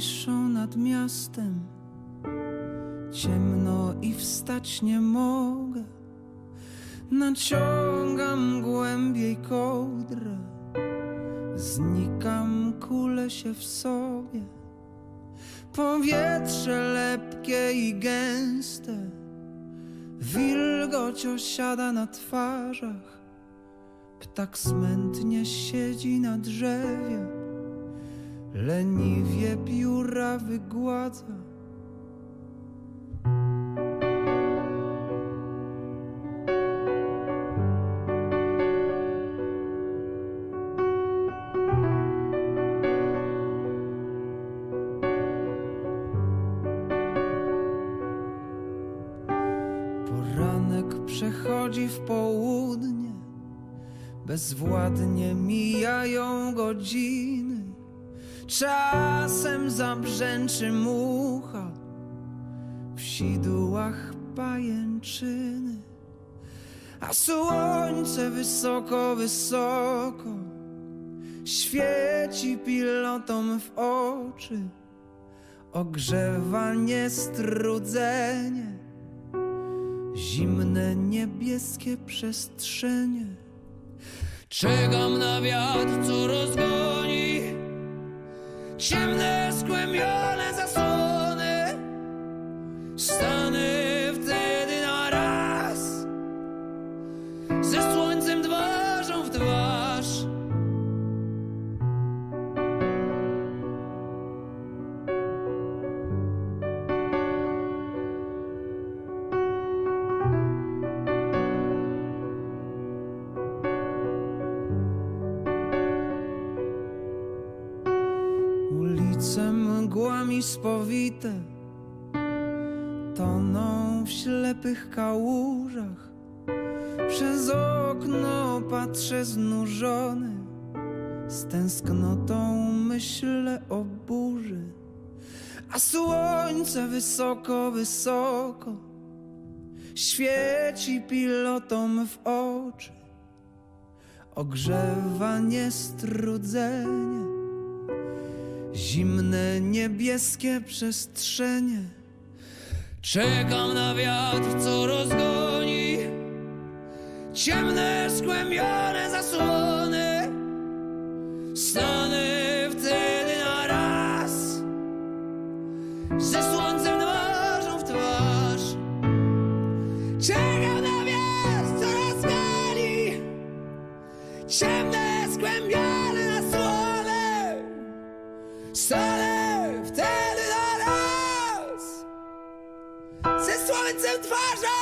wiszą nad miastem. Ciemno i wstać nie mogę. Naciągam głębiej kołdrę. Znikam, kulę się w sobie. Powietrze lepkie i gęste. Wilgoć osiada na twarzach. Ptak smętnie siedzi na drzewie. Leniwie pióra wygładza. Poranek przechodzi w południe, bezwładnie mijają godziny. Czasem zabrzęczy mucha, w sidłach pajęczyny, a słońce wysoko, wysoko świeci pilotom w oczy, ogrzewa niestrudzenie zimne niebieskie przestrzenie. Czekam na wiatr, co rozgoni ciemne, skłębione zasłony. Stanę wtedy na raz ze Ulice mgłami spowite Toną w ślepych kałużach. Przez okno patrzę znużony Z tęsknotą myślę o burzy. A słońce wysoko, wysoko Świeci pilotom w oczy. Ogrzewa niestrudzenie Zimne niebieskie przestrzenie. Czekam na wiatr, co rozgoni ciemne, skłębione zasłony. Stanę wtedy na raz ze słońcem twarzą w twarz. Czekam na wiatr, co rozgoni ciemne, skłębione Słońcem twarzą